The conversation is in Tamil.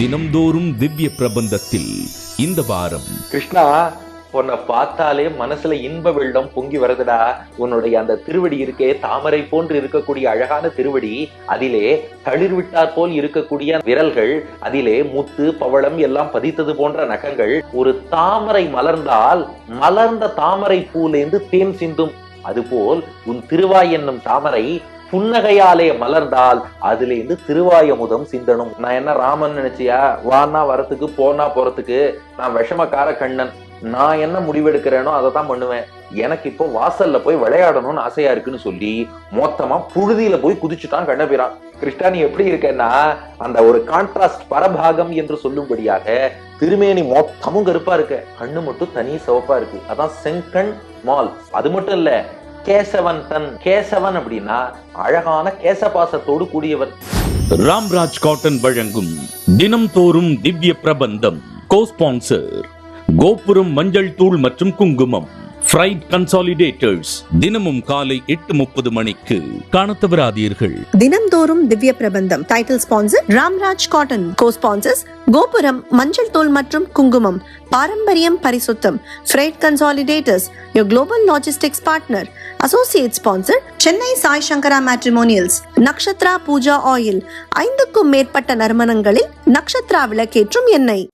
தினம்தோறும் திவ்ய பிரபந்தத்தில் இந்த வாரம். கிருஷ்ணா உன்னை பார்த்தாலே மனசுல இன்ப வெள்ளம் பொங்கி வருதுடா. உன்னுடைய அந்த திருவடி இருக்கே தாமரை போன்று இருக்கக்கூடிய அழகான திருவடி அதிலே தளிர் விட்டார் போல் இருக்கக்கூடிய விரல்கள் அதிலே முத்து பவளம் எல்லாம் பதித்தது போன்ற நகங்கள். ஒரு தாமரை மலர்ந்தால் மலர்ந்த தாமரை பூலேந்து தேன் சிந்தும். அதுபோல் உன் திருவாய் என்னும் தாமரை புன்னகையாலே மலர்ந்தால் அதுலேருந்து திருவாயமுதம் சிந்தனும் நான் என்ன ராமன் நினைச்சியா? வானா வரத்துக்கு போனா போறதுக்கு நான் விஷமக்கார கண்ணன். நான் என்ன முடிவெடுக்கிறேனோ அதை தான் பண்ணுவேன். எனக்கு இப்போ வாசல்ல போய் விளையாடணும்னு ஆசையா இருக்குன்னு சொல்லி மொத்தமா புழுதியில போய் குதிச்சுட்டான் கண்ணபிரான் கிருஷ்ணா நீ எப்படி இருக்கேன்னா அந்த ஒரு கான்ட்ராஸ்ட் பரபாகம் என்று சொல்லும்படியாக திருமேனி மொத்தமும் கருப்பா இருக்க. கண்ணு மட்டும் தனி சிவப்பா இருக்கு. அதான் செங்கண் மால். அது மட்டும் இல்ல கேசவன் தன் கேசவன் அப்படின்னா அழகான கேசபாசத்தோடு கூடியவன். ராம்ராஜ் காட்டன் வழங்கும் தினம்தோறும் திவ்ய பிரபந்தம் கோஸ்பான்சர் கோபுரம் மஞ்சள் தூள் மற்றும் குங்குமம். பிரைட் கன்சாலிடேட்டர்ஸ் தினமும் காலை எட்டு முப்பது மணிக்கு காணத்தவராதீர்கள். தினம்தோறும் Divya Prabandham title sponsor Ramraj cotton co sponsors Gopuram மஞ்சள் தூள் மற்றும் குங்குமம் பாரம்பரியம் பரிசுத்தம் freight consolidators your global logistics partner associate sponsor Chennai Sai Sankara matrimonials Nakshatra Pooja oil ஐந்துக்கும் மேற்பட்ட நறுமணங்களில் நக்ஷத்ரா விளக்கேற்றும் எண்ணெய்.